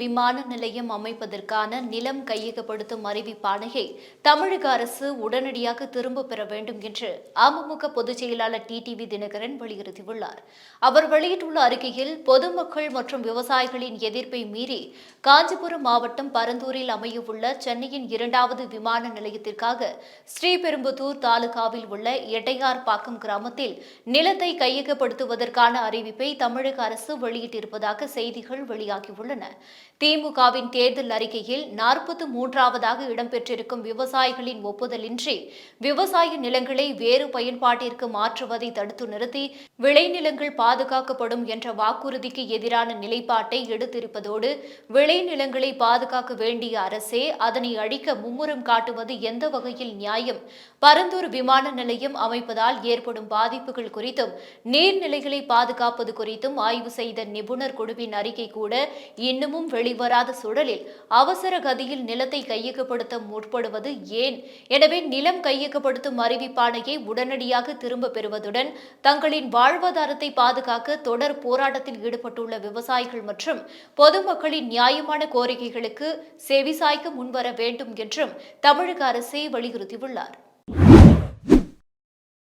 விமான நிலையம் அமைப்பதற்கான நிலம் கையகப்படுத்தும் அறிவிப்பாணையை தமிழக அரசு உடனடியாக திரும்ப பெற வேண்டும் என்று அமமுக பொதுச் செயலாளர் டிடிவி தினகரன் வலியுறுத்தியுள்ளார். அவர் வெளியிட்டுள்ள அறிக்கையில் பொதுமக்கள் மற்றும் விவசாயிகளின் எதிர்ப்பை மீறி காஞ்சிபுரம் மாவட்டம் பரந்தூரில் அமையவுள்ள சென்னையின் இரண்டாவது விமான நிலையத்திற்காக ஸ்ரீபெரும்புதூர் தாலுகாவில் உள்ள எட்டையார்பாக்கம் கிராமத்தில் நிலத்தை கையகப்படுத்துவதற்கான அறிவிப்பை தமிழக அரசு வெளியிட்டிருப்பதாக செய்திகள் வெளியாகியுள்ளன. திமுகவின் தேர்தல் அறிக்கையில் நாற்பத்து மூன்றாவதாக இடம்பெற்றிருக்கும் விவசாயிகளின் ஒப்புதலின்றி விவசாய நிலங்களை வேறு பயன்பாட்டிற்கு மாற்றுவதை தடுத்து நிறுத்தி விளைநிலங்கள் பாதுகாக்கப்படும் என்ற வாக்குறுதிக்கு எதிரான நிலைப்பாட்டை எடுத்திருப்பதோடு விளைநிலங்களை பாதுகாக்க வேண்டிய அரசே அதனை அழிக்க மும்முரம் காட்டுவது எந்த வகையில் நியாயம்? பரந்தூர் விமான நிலையம் அமைப்பதால் ஏற்படும் பாதிப்புகள் குறித்தும் நீர்நிலைகளை பாதுகாப்பது குறித்தும் ஆய்வு செய்த நிபுணர் குழுவின் அறிக்கை கூட இன்னமும் வெளிவராத சூழலில் அவசர கதியில் நிலத்தை கையகப்படுத்த முற்படுவது ஏன்? எனவே நிலம் கையகப்படுத்தும் அறிவிப்பாணையை உடனடியாக திரும்ப பெறுவதுடன் தங்களின் வாழ்வாதாரத்தை பாதுகாக்க தொடர் போராட்டத்தில் ஈடுபட்டுள்ள விவசாயிகள் மற்றும் பொதுமக்களின் நியாயமான கோரிக்கைகளுக்கு செவிசாய்க்க முன்வர வேண்டும் என்றும் தமிழக அரசே வலியுறுத்தியுள்ளார்.